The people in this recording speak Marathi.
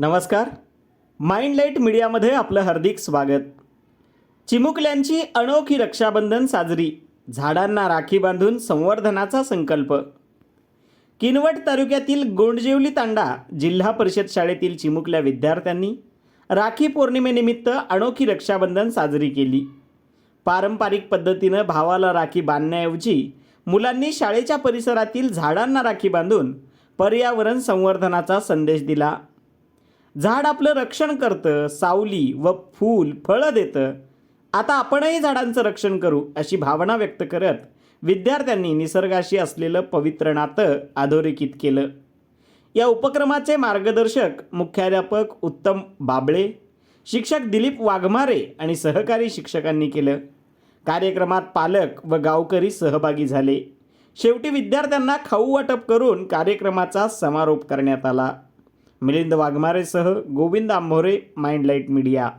नमस्कार. माइंडलाईट मीडियामध्ये आपलं हार्दिक स्वागत. चिमुकल्यांची अनोखी रक्षाबंधन साजरी झाडांना राखी बांधून संवर्धनाचा संकल्प. किनवट तालुक्यातील गोंडजेवली तांडा जिल्हा परिषद शाळेतील चिमुकल्या विद्यार्थ्यांनी राखी पौर्णिमेनिमित्त अनोखी रक्षाबंधन साजरी केली. पारंपरिक पद्धतीनं भावाला राखी बांधण्याऐवजी मुलांनी शाळेच्या परिसरातील झाडांना राखी बांधून पर्यावरण संवर्धनाचा संदेश दिला. झाड आपलं रक्षण करतं सावली व फूल फळं देतं. आता आपणही झाडांचं रक्षण करू अशी भावना व्यक्त करत विद्यार्थ्यांनी निसर्गाशी असलेलं पवित्र नातं अधोरेखित केलं. या उपक्रमाचे मार्गदर्शक मुख्याध्यापक उत्तम बाबळे शिक्षक दिलीप वाघमारे आणि सहकारी शिक्षकांनी केलं. कार्यक्रमात पालक व गावकरी सहभागी झाले. शेवटी विद्यार्थ्यांना खाऊ वाटप करून कार्यक्रमाचा समारोप करण्यात आला. मिलिंद वाघमारेसह गोविंद आंभोरे माइंडलाईट मीडिया.